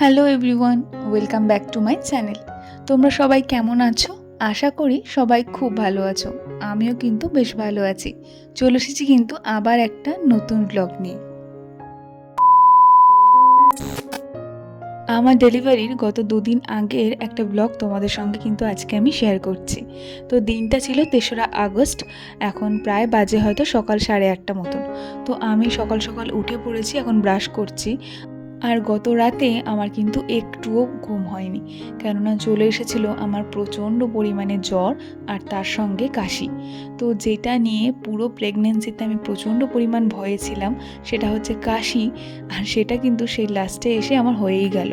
Hello everyone, welcome back to my channel. তোমরা সবাই কেমন আছো? আশা করি সবাই খুব ভালো আছো। আমিও কিন্তু বেশ ভালো আছি। চলে এসেছি কিন্তু আবার একটা নতুন ব্লগ নিয়ে। আমার ডেলিভারির গত দুদিন আগের একটা ব্লগ তোমাদের সঙ্গে কিন্তু আজকে আমি শেয়ার করছি। তো দিনটা ছিল তেসরা আগস্ট, এখন প্রায় বাজে হয়তো সকাল সাড়ে আটটা মতন। তো আমি সকাল সকাল উঠে পড়েছি, এখন ব্রাশ করছি। আর গত রাতে আমার কিন্তু একটুও ঘুম হয়নি। কেননা চলে এসেছিল আমার প্রচণ্ড পরিমাণে জ্বর আর তার সঙ্গে কাশি। তো যেটা নিয়ে পুরো প্রেগনেন্সিতে আমি প্রচণ্ড পরিমাণ ভয়ে ছিলাম, সেটা হচ্ছে কাশি আর সেটা কিন্তু সেই লাস্টে এসে আমার হয়েই গেল।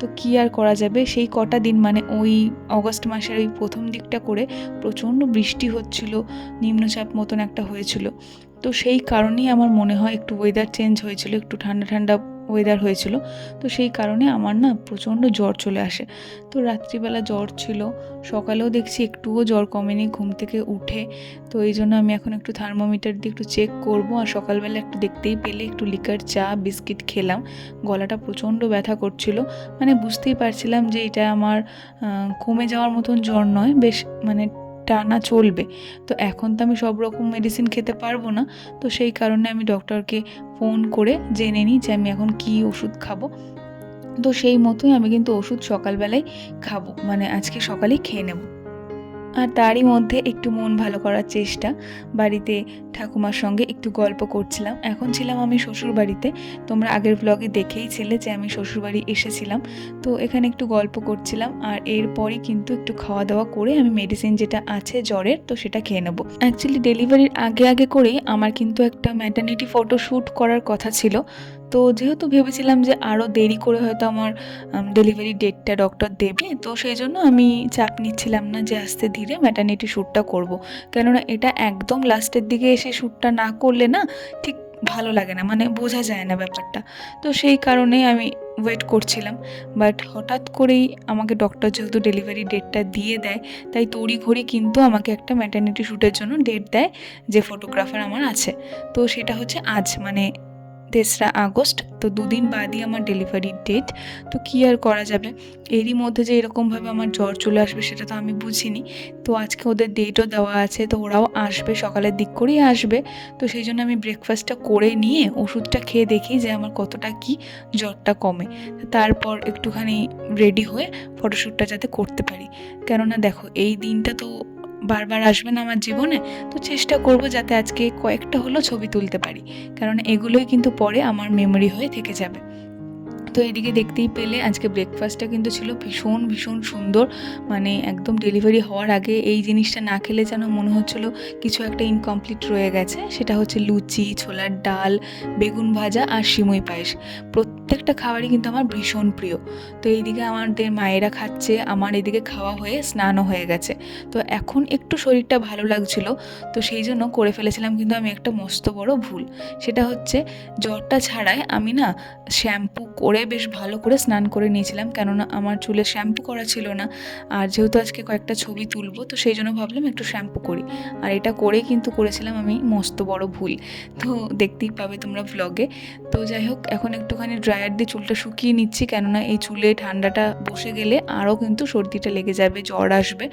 তো কী আর করা যাবে? সেই কটা দিন মানে ওই অগস্ট মাসের ওই প্রথম দিকটা করে প্রচণ্ড বৃষ্টি হচ্ছিল, নিম্নচাপ মতন একটা হয়েছিল। তো সেই কারণেই আমার মনে হয় একটু ওয়েদার চেঞ্জ হয়েছিল, একটু ঠান্ডা ঠান্ডা ওয়েদার হয়েছিল। তো সেই কারণে আমার না প্রচণ্ড জ্বর চলে আসে। তো রাত্রিবেলা জ্বর ছিল, সকালেও দেখছি একটুও জ্বর কমেনি ঘুম থেকে উঠে। তো এই জন্য আমি এখন একটু থার্মোমিটার দিয়ে একটু চেক করব আর সকালবেলা একটু দেখতেই পেলে একটু লিকার চা বিস্কিট খেলাম। গলাটা প্রচণ্ড ব্যথা করছিল। মানে বুঝতেই পারছিলাম যে এটা আমার কমে যাওয়ার মতন জ্বর নয়। বেশ মানে টানা চলবে। তো এখন তো আমি সব রকম মেডিসিন খেতে পারব না। তো সেই কারণে আমি ডক্টরকে ফোন করে জেনে নিই যে আমি এখন কি ওষুধ খাব। তো সেই মতোই আমি কিন্তু ওষুধ সকালবেলায় খাব। মানে আজকে সকালেই খেয়ে নেব। আর তারই মধ্যে একটু মন ভালো করার চেষ্টা। বাড়িতে ঠাকুমার সঙ্গে একটু গল্প করছিলাম। এখন ছিলাম আমি শ্বশুর বাড়িতে। তোমরা আগের ব্লগে দেখেই ছিলে যে আমি শ্বশুর বাড়ি এসেছিলাম। তো এখানে একটু গল্প করছিলাম আর এরপরই কিন্তু একটু খাওয়া দাওয়া করে আমি মেডিসিন যেটা আছে জ্বরের, তো সেটা খেয়ে নেব। অ্যাকচুয়ালি ডেলিভারির আগে আগে করেই আমার কিন্তু একটা ম্যাটার্নিটি ফটো শ্যুট করার কথা ছিল। তো যেহেতু ভেবেছিলাম যে আরও দেরি করে হয়তো আমার ডেলিভারি ডেটটা ডক্টর দেবে, তো সেই জন্য আমি চাপ নিচ্ছিলাম না যে আস্তে ধীরে ম্যাটার্নিটি শ্যুটটা করব। কেননা এটা একদম লাস্টের দিকে এসে শ্যুটটা না করলে না ঠিক ভালো লাগে না মানে বোঝা যায় না ব্যাপারটা। তো সেই কারণেই আমি ওয়েট করছিলাম। বাট হঠাৎ করেই আমাকে ডক্টর যেহেতু ডেলিভারি ডেটটা দিয়ে দেয়, তাই তড়িঘড়ি কিন্তু আমাকে একটা ম্যাটার্নিটি শ্যুটের জন্য ডেট দেয়, যে ফটোগ্রাফার আমার আছে। তো সেটা হচ্ছে আজ মানে তেসরা আগস্ট, তো দুদিন বাদই আমার ডেলিভারির ডেট তো কী আর করা যাবে? এরই মধ্যে যে এরকমভাবে আমার জ্বর চলে আসবে সেটা তো আমি বুঝিনি। তো আজকে ওদের ডেটও দেওয়া আছে, তো ওরাও আসবে, সকালের দিক করেই আসবে। তো সেই জন্য আমি ব্রেকফাস্টটা করে নিয়ে ওষুধটা খেয়ে দেখি যে আমার কতটা কি জ্বরটা কমে। তারপর একটুখানি রেডি হয়ে ফটোশ্যুটটা যাতে করতে পারি। কেননা দেখো, এই দিনটা তো বারবার আসবে না আমার জীবনে, তো চেষ্টা করব যাতে আজকে কয়েকটা হলো ছবি তুলতে পারি। কারণ এগুলোই কিন্তু পরে আমার মেমোরি হয়ে থেকে যাবে। তো এদিকে দেখতেই পেলে, আজকে ব্রেকফাস্টটা কিন্তু ছিল ভীষণ ভীষণ সুন্দর। মানে একদম ডেলিভারি হওয়ার আগে এই জিনিসটা না খেলে যেন মনে হচ্ছিল কিছু একটা ইনকমপ্লিট রয়ে গেছে। সেটা হচ্ছে লুচি, ছোলার ডাল, বেগুন ভাজা আর সিমই পায়েস। প্রত্যেকটা খাবারই কিন্তু আমার ভীষণ প্রিয়। তো এইদিকে আমাদের মায়েরা খাচ্ছে, আমার এদিকে খাওয়া হয়ে স্নানও হয়ে গেছে। তো এখন একটু শরীরটা ভালো লাগছিল, তো সেই জন্য করে ফেলেছিলাম, কিন্তু আমি একটা মস্ত বড় ভুল। সেটা হচ্ছে জ্বরটা ছাড়াই আমি না শ্যাম্পু করে বেশ ভালো করে স্নান করে নিয়েছিলাম, কেননা আমার চুলে শ্যাম্পু করা ছিল না। আর যেহেতু আজকে কয়েকটা ছবি তুলবো, তো সেই জন্য ভাবলাম একটু শ্যাম্পু করি। আর এটা করেই কিন্তু করেছিলাম আমি মস্ত বড় ভুল। তো দেখতেই পাবে তোমরা ভ্লগে তো যাই হোক, এখন একটুখানি ড্রায়ার দিয়ে চুলটা শুকিয়ে নিচ্ছি, কেননা এই চুলে ঠান্ডাটা বসে গেলে আরও কিন্তু সর্দিটা লেগে যাবে, জ্বর আসবে।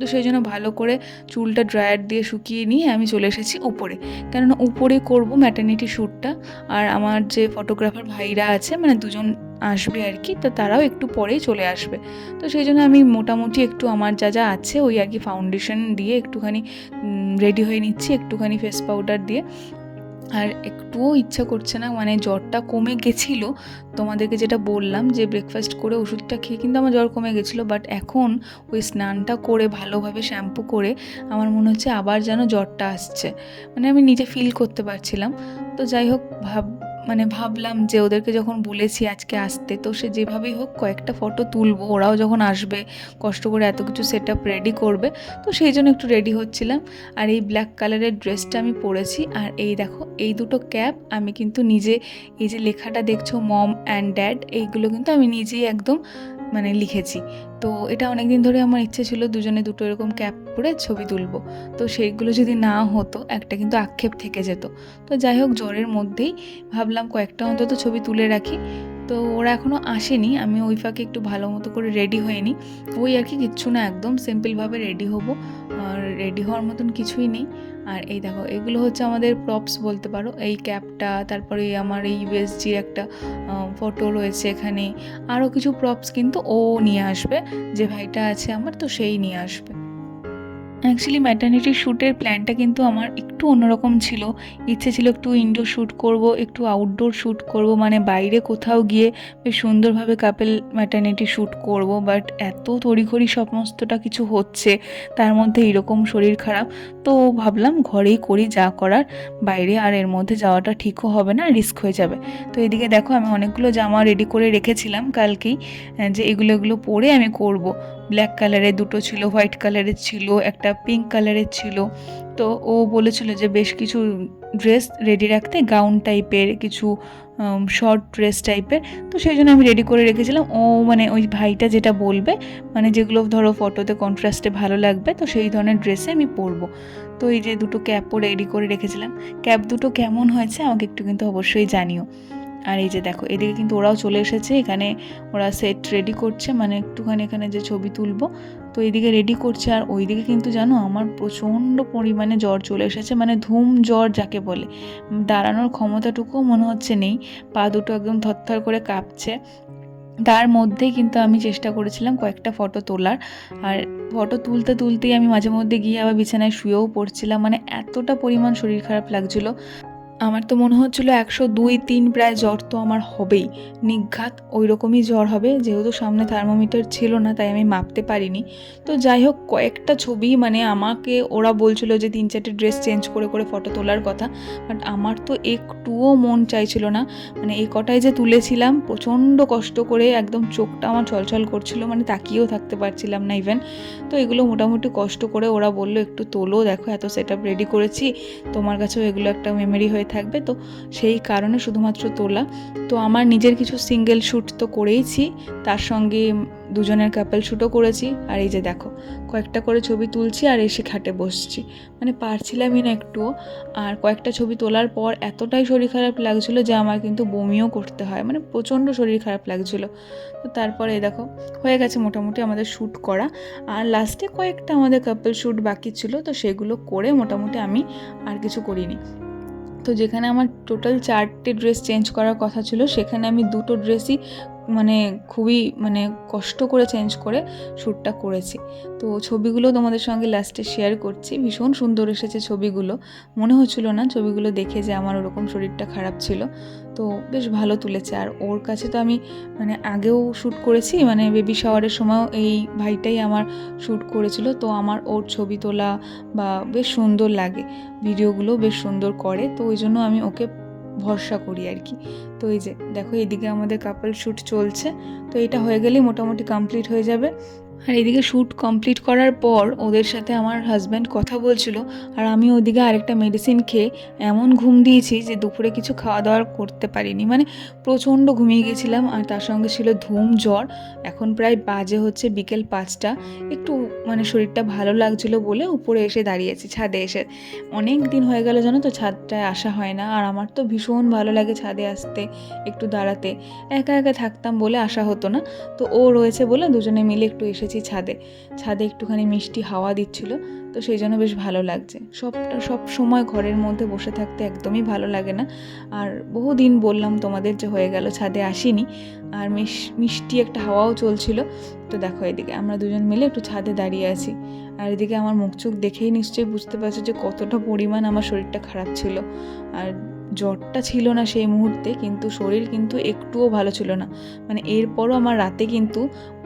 তো সেই জন্য ভালো করে চুলটা ড্রায়ার দিয়ে শুকিয়ে নিয়ে আমি চলে এসেছি উপরে। কেননা উপরে করব ম্যাটার্নিটি শ্যুটটা আর আমার যে ফটোগ্রাফার ভাইরা আছে মানে দুজন আসবে আর কি, তো তারাও একটু পরেই চলে আসবে। তো সেই জন্য আমি মোটামুটি একটু আমার যা যা আছে ওই আর কি ফাউন্ডেশন দিয়ে একটুখানি রেডি হয়ে নিচ্ছি, একটুখানি ফেস পাউডার দিয়ে। আর একটুও ইচ্ছা করছে না মানে জ্বরটা কমে গেছিল, তোমাদেরকে যেটা বললাম যে ব্রেকফাস্ট করে ওষুধটা খেয়ে কিন্তু আমার জ্বর কমে গেছিল বাট এখন ওই স্নানটা করে ভালোভাবে শ্যাম্পু করে আমার মনে হচ্ছে আবার যেন জ্বরটা আসছে। মানে আমি নিজে ফিল করতে পারছিলাম। তো যাই হোক, ভাব মানে ভাবলাম যে ওদেরকে যখন বলেছি আজকে আসতে, তো সে যেভাবেই হোক কয়েকটা ফটো তুলবো, ওরাও যখন আসবে, কষ্ট করে এত কিছু সেট আপ রেডি করবে, তো সেই জন্য একটু রেডি হচ্ছিলাম। আর এই ব্ল্যাক কালারের ড্রেসটা আমি পরেছি, আর এই দেখো, এই দুটো ক্যাপ আমি কিন্তু নিজে, এই যে লেখাটা দেখছ মম অ্যান্ড ড্যাড এইগুলো কিন্তু আমি নিজেই একদম মানে লিখেছি। তো এটা অনেক দিন ধরে আমার ইচ্ছে ছিল দুজনে দুটো এরকম ক্যাপ পরে ছবি তুলবো। তো সেইগুলো যদি না হতো, একটা কিন্তু আক্ষেপ থেকে যেত। তো যাই হোক, জ্বরের মধ্যেই ভাবলাম কয়েকটা অন্তত ছবি তুলে রাখি। তো ওরা এখনও আসেনি। আমি ওই ফাঁকে একটু ভালো মতো করে রেডি হয়ে নিই ওই আর কি কিচ্ছু না, একদম সিম্পলভাবে রেডি হব। আর রেডি হওয়ার মতন কিছুই নেই। আর এই দেখো, এগুলো হচ্ছে আমাদের প্রপস বলতে পারো। এই ক্যাপটা তারপরে আমার এই ইউএসজির একটা ফটো রয়েছে এখানে। আরও কিছু প্রপস কিন্তু ও নিয়ে আসবে। যে ভাইটা আছে আমার, তো সেই নিয়ে আসবে। অ্যাকচুয়ালি ম্যাটার্নিটি শ্যুটের প্ল্যানটা কিন্তু আমার একটু অন্যরকম ছিল। ইচ্ছে ছিল একটু ইনডোর শ্যুট করব, একটু আউটডোর শ্যুট করব মানে বাইরে কোথাও গিয়ে বেশ সুন্দরভাবে কাপেল ম্যাটার্নিটি শ্যুট করব। বাট এত তড়িঘড়ি সমস্তটা কিছু হচ্ছে, তার মধ্যে এরকম শরীর খারাপ। তো ভাবলাম ঘরেই করি যা করার, বাইরে আর এর মধ্যে যাওয়াটা ঠিকও হবে না রিস্ক হয়ে যাবে। তো এদিকে দেখো আমি অনেকগুলো জামা রেডি করে রেখেছিলাম কালকেই যে এগুলো এগুলো পরে আমি করব। ব্ল্যাক কালারের দুটো ছিল হোয়াইট কালারের ছিল, একটা পিঙ্ক কালারের ছিল। তো ও বলেছিল যে বেশ কিছু ড্রেস রেডি রাখতে গাউন টাইপের কিছু শর্ট ড্রেস টাইপের তো সেই জন্য আমি রেডি করে রেখেছিলাম। ও মানে ওই ভাইটা যেটা বলবে মানে যেগুলো ধরো ফটোতে কন্ট্রাস্টে ভালো লাগবে, তো সেই ধরনের ড্রেসে আমি পরবো। তো এই যে দুটো ক্যাপও রেডি করে রেখেছিলাম। ক্যাপ দুটো কেমন হয়েছে আমাকে একটু কিন্তু অবশ্যই জানিও। আর এই যে দেখো, এদিকে কিন্তু ওরাও চলে এসেছে, এখানে ওরা সেট রেডি করছে মানে একটুখানি এখানে যে ছবি তুলবো। তো এইদিকে রেডি করছে, আর ওইদিকে কিন্তু জানো, আমার প্রচণ্ড পরিমাণে জ্বর চলে এসেছে মানে ধুম জ্বর যাকে বলে। দাঁড়ানোর ক্ষমতাটুকুও মনে হচ্ছে নেই, পা দুটো একদম থরথর করে কাঁপছে। তার মধ্যেই কিন্তু আমি চেষ্টা করেছিলাম কয়েকটা ফটো তোলার, আর ফটো তুলতে তুলতেই আমি মাঝে মধ্যে গিয়ে আবার বিছানায় শুয়েও পড়ছিলাম মানে এতটা পরিমাণ শরীর খারাপ লাগছিল। আমার তো মনে হচ্ছিল একশো দুই তিন প্রায় জ্বর তো আমার হবেই। নিঘাত ওই রকমই জ্বর হবে, যেহেতু সামনে থার্মোমিটার ছিল না, তাই আমি মাপতে পারিনি। তো যাই হোক, কয়েকটা ছবি মানে আমাকে ওরা বলছিল যে তিন চারটে ড্রেস চেঞ্জ করে করে ফটো তোলার কথা বাট আমার তো একটুও মন চাইছিল না। মানে এই কটায় যে তুলেছিলাম, প্রচণ্ড কষ্ট করে একদম চোখটা আমার ছলছল করছিল মানে তাকিয়েও থাকতে পারছিলাম না ইভেন তো এগুলো মোটামুটি কষ্ট করে ওরা বলল, একটু তোলো, দেখো এত সেট রেডি করেছি, তোমার কাছেও এগুলো একটা মেমোরি হয়ে থাকবে, তো সেই কারণে শুধুমাত্র তোলা। তো আমার নিজের কিছু সিঙ্গেল শ্যুট তো করেইছি, তার সঙ্গে দুজনের কাপল শ্যুটও করেছি। আর এই যে দেখো, কয়েকটা করে ছবি তুলছি আর এসে খাটে বসছি। মানে পারছিলামই না একটুও। আর কয়েকটা ছবি তোলার পর এতটাই শরীর খারাপ লাগছিল যে আমার কিন্তু বমিও করতে হয়। মানে প্রচণ্ড শরীর খারাপ লাগছিল। তো তারপরে এই দেখো, হয়ে গেছে মোটামুটি আমাদের শ্যুট করা। আর লাস্টে কয়েকটা আমাদের কাপল শ্যুট বাকি ছিল, তো সেগুলো করে মোটামুটি আমি আর কিছু করিনি। তো যেখানে আমার টোটাল চারটে ড্রেস চেঞ্জ করার কথা ছিল সেখানে আমি দুটো ড্রেসই মানে খুবই মানে কষ্ট করে চেঞ্জ করে শ্যুটটা করেছি। তো ছবিগুলো তোমাদের সঙ্গে লাস্টে শেয়ার করছি। ভীষণ সুন্দর এসেছে ছবিগুলো। মনে হচ্ছিল না ছবিগুলো দেখে যে আমার ওরকম শরীরটা খারাপ ছিল। তো বেশ ভালো তুলেছে। আর ওর কাছে তো আমি মানে আগেও শ্যুট করেছি মানে বেবি শাওয়ারের সময়ও এই ভাইটাই আমার শ্যুট করেছিল। তো আমার ওর ছবি তোলা বা বেশ সুন্দর লাগে। ভিডিওগুলো বেশ সুন্দর করে। তো ওই জন্য আমি ওকে ভরসা করি আর কি। তো এই যে, দেখো এদিকে আমাদের কাপল শ্যুট চলছে। তো এটা হয়ে গেলেই মোটামুটি কমপ্লিট হয়ে যাবে। আর এদিকে শ্যুট কমপ্লিট করার পর ওদের সাথে আমার হাজব্যান্ড কথা বলছিল, আর আমি ওদিকে আরেকটা মেডিসিন খেয়ে এমন ঘুম দিয়েছি যে দুপুরে কিছু খাওয়া দাওয়া করতে পারিনি। মানে প্রচণ্ড ঘুমিয়ে গেছিলাম, আর তার সঙ্গে ছিল ধুম, জ্বর। এখন প্রায় বাজে হচ্ছে বিকেল পাঁচটা। একটু মানে শরীরটা ভালো লাগছিল বলে উপরে এসে দাঁড়িয়েছি, ছাদে এসে। অনেক দিন হয়ে গেল জানো তো, ছাদটায় আসা হয় না। আর আমার তো ভীষণ ভালো লাগে ছাদে আসতে, একটু দাঁড়াতে। একা একা থাকতাম বলে আসা হতো না। তো ও রয়েছে বলে দুজনে মিলে একটু এসেছি ছাদে। ছাদে একটুখানি মিষ্টি হাওয়া দিচ্ছিল, তো সেই জন্য বেশ ভালো লাগছে। সবটা সব সময় ঘরের মধ্যে বসে থাকতে একদমই ভালো লাগে না। আর বহুদিন বললাম তোমাদের যে হয়ে গেল, ছাদে আসিনি। আর মিষ্টি একটা হাওয়াও চলছিল। তো দেখো এদিকে, আমরা দুজন মিলে একটু ছাদে দাঁড়িয়ে আছি। আর এদিকে আমার মুখ চোখ দেখেই নিশ্চয়ই বুঝতে পারছ যে কতটা পরিমাণ আমার শরীরটা খারাপ ছিল। আর জ্বরটা ছিল না সেই মুহূর্তে, কিন্তু শরীর কিন্তু একটুও ভালো ছিল না। মানে এরপরও আমার রাতে কিন্তু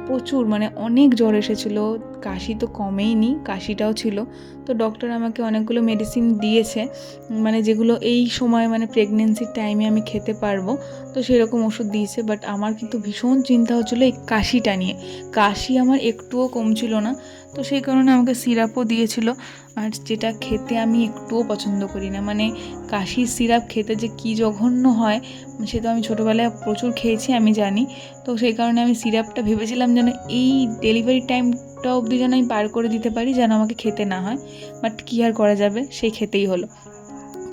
প্রচুর মানে অনেক জ্বর এসেছিল। কাশি তো কমেইনি, কাশিটাও ছিল। তো ডক্টর আমাকে অনেকগুলো মেডিসিন দিয়েছে। মানে যেগুলো এই সময় মানে প্রেগনেন্সির টাইমে আমি খেতে পারব, তো সেরকম ওষুধ দিয়েছে। বাট আমার কিন্তু ভীষণ চিন্তা হচ্ছিল এই কাশিটা নিয়ে। কাশি আমার একটুও কমছিল না। তো সেই কারণে আমাকে সিরাপও দিয়েছিল। আর যেটা খেতে আমি একটুও পছন্দ করি না। মানে কাশির সিরাপ খেতে যে কি জঘন্য হয়, সে তো আমি ছোটোবেলায় প্রচুর খেয়েছি, আমি জানি। তো সেই কারণে আমি সিরাপটা ভেবেছিলাম যেন এই ডেলিভারি টাইমটা অবধি যেন আমি পার করে দিতে পারি, যেন আমাকে খেতে না হয়। বাট কী আর করা যাবে? সেই খেতেই হলো।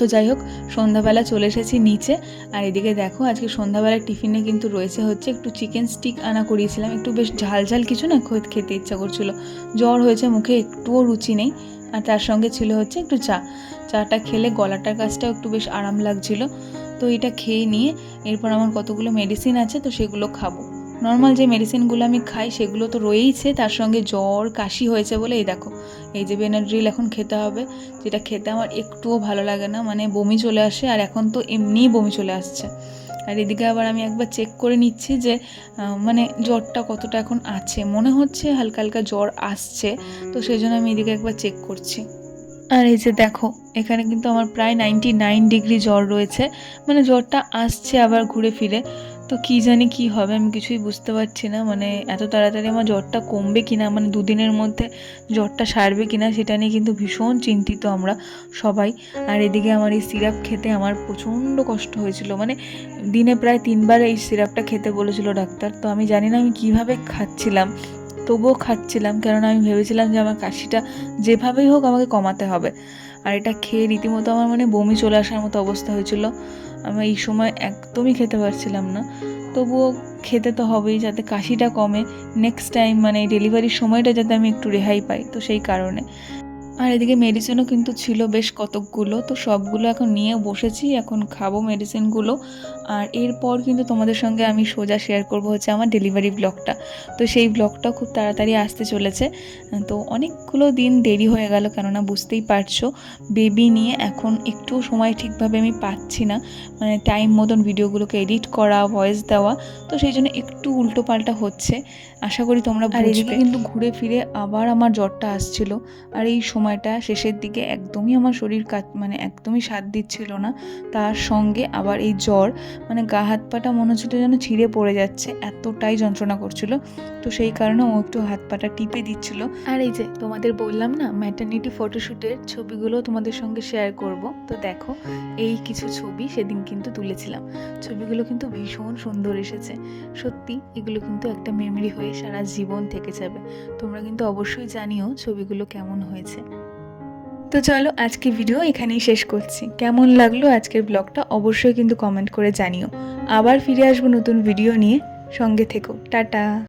তো যাই হোক, সন্ধ্যাবেলা চলে এসেছি নিচে। আর এদিকে দেখো, আজকে সন্ধ্যাবেলা টিফিনে কিন্তু রয়েছে হচ্ছে একটু চিকেন স্টিক আনা করিয়েছিলাম। একটু বেশ ঝাল ঝাল কিছু না খেতে ইচ্ছা করছিল। জ্বর হয়েছে, মুখে একটুও রুচি নেই। আর তার সঙ্গে ছিল হচ্ছে একটু চা। চাটা খেলে গলাটার কাছটাও একটু বেশ আরাম লাগছিল। তো এটা খেয়ে নিয়ে এরপর আমার কতগুলো মেডিসিন আছে, তো সেগুলো খাব। নর্মাল যে মেডিসিনগুলো আমি খাই, সেগুলো তো রয়েইছে। তার সঙ্গে জ্বর, কাশি হয়েছে বলে, এই দেখো, এই যে বেনাড্রিল এখন খেতে হবে, যেটা খেতে আমার একটুও ভালো লাগে না মানে বমি চলে আসে, আর এখন তো এমনিই বমি চলে আসছে। আর এদিকে আবার আমি একবার চেক করে নিচ্ছি যে মানে জ্বরটা কতটা এখন আছে। মনে হচ্ছে হালকা হালকা জ্বর আসছে, তো সেই জন্য আমি এদিকে একবার চেক করছি। আর এই যে দেখো, এখানে কিন্তু আমার প্রায় নাইনটি নাইন ডিগ্রি জ্বর রয়েছে মানে জ্বরটা আসছে আবার ঘুরে ফিরে। তো কি জানি কি হবে, আমি কিছুই বুঝতে পারছি না। মানে এত তাড়াতাড়ি আমার জ্বরটা কমবে কিনা মানে দুদিনের মধ্যে জ্বরটা সারবে কিনা, সেটা নিয়ে কিন্তু ভীষণ চিন্তিত আমরা সবাই। আর এদিকে আমার এই সিরাপ খেতে আমার প্রচণ্ড কষ্ট হয়েছিল। মানে দিনে প্রায় তিনবার এই সিরাপটা খেতে বলেছিল ডাক্তার। তো আমি জানি না আমি কীভাবে খাচ্ছিলাম, তবুও খাচ্ছিলাম। কেননা আমি ভেবেছিলাম যে আমার কাশিটা যেভাবেই হোক আমাকে কমাতে হবে। আর এটা খেয়ে রীতিমতো আমার মানে বমি চলে আসার মতো অবস্থা হয়েছিল। আমি এই সময় একদমই খেতে পারছিলাম না। তবুও খেতে তো হবেই যাতে কাশিটা কমে। নেক্সট টাইম মানে ডেলিভারির সময়টা যাতে আমি একটু রেহাই পাই। তো সেই কারণে। আর এদিকে মেডিসিনও কিন্তু ছিল বেশ কতকগুলো তো সবগুলো এখন নিয়ে বসেছি এখন খাব মেডিসিনগুলো আর এরপর কিন্তু তোমাদের সঙ্গে আমি সোজা শেয়ার করব হচ্ছে আমার ডেলিভারি ব্লগটা তো সেই ব্লগটাও খুব তাড়াতাড়ি আসতে চলেছে। তো অনেকগুলো দিন দেরি হয়ে গেল কেননা বুঝতেই পারছ বেবি নিয়ে এখন একটু সময় ঠিকভাবে আমি পাচ্ছি না। মানে টাইম মতন ভিডিওগুলোকে এডিট করা ভয়েস দেওয়া তো সেই জন্য একটু উল্টো পাল্টা হচ্ছে। আশা করি তোমরা আর এদিকে কিন্তু ঘুরে ফিরে আবার আমার জ্বরটা আসছিল। আর এই সময়টা শেষের দিকে একদমই আমার শরীর কাজ মানে একদমই সাথ দিচ্ছিল না। তার সঙ্গে আবার এই জ্বর মানে গা হাত পাটা মনে হচ্ছিল যেন ছিঁড়ে পড়ে যাচ্ছে, এতটাই যন্ত্রণা করছিল। তো সেই কারণে ও একটু হাত পাটা টিপে দিচ্ছিল। আর এই যে তোমাদের বললাম না ম্যাটার্নিটি ফটোশ্যুটের ছবিগুলো তোমাদের সঙ্গে শেয়ার করব। তো দেখো, এই কিছু ছবি সেদিন কিন্তু তুলেছিলাম। ছবিগুলো কিন্তু ভীষণ সুন্দর এসেছে। সত্যি, এগুলো কিন্তু একটা মেমরি হয়ে সারা জীবন থেকে যাবে। তোমরা কিন্তু অবশ্যই জানিও ছবিগুলো কেমন হয়েছে। তো চলো আজকে ভিডিও এখানেই শেষ করছি। কেমন লাগল আজকের ব্লগটা অবশ্যই কিন্তু কমেন্ট করে জানিও। আবার ফিরে আসব নতুন ভিডিও নিয়ে। সঙ্গে থেকো। টাটা।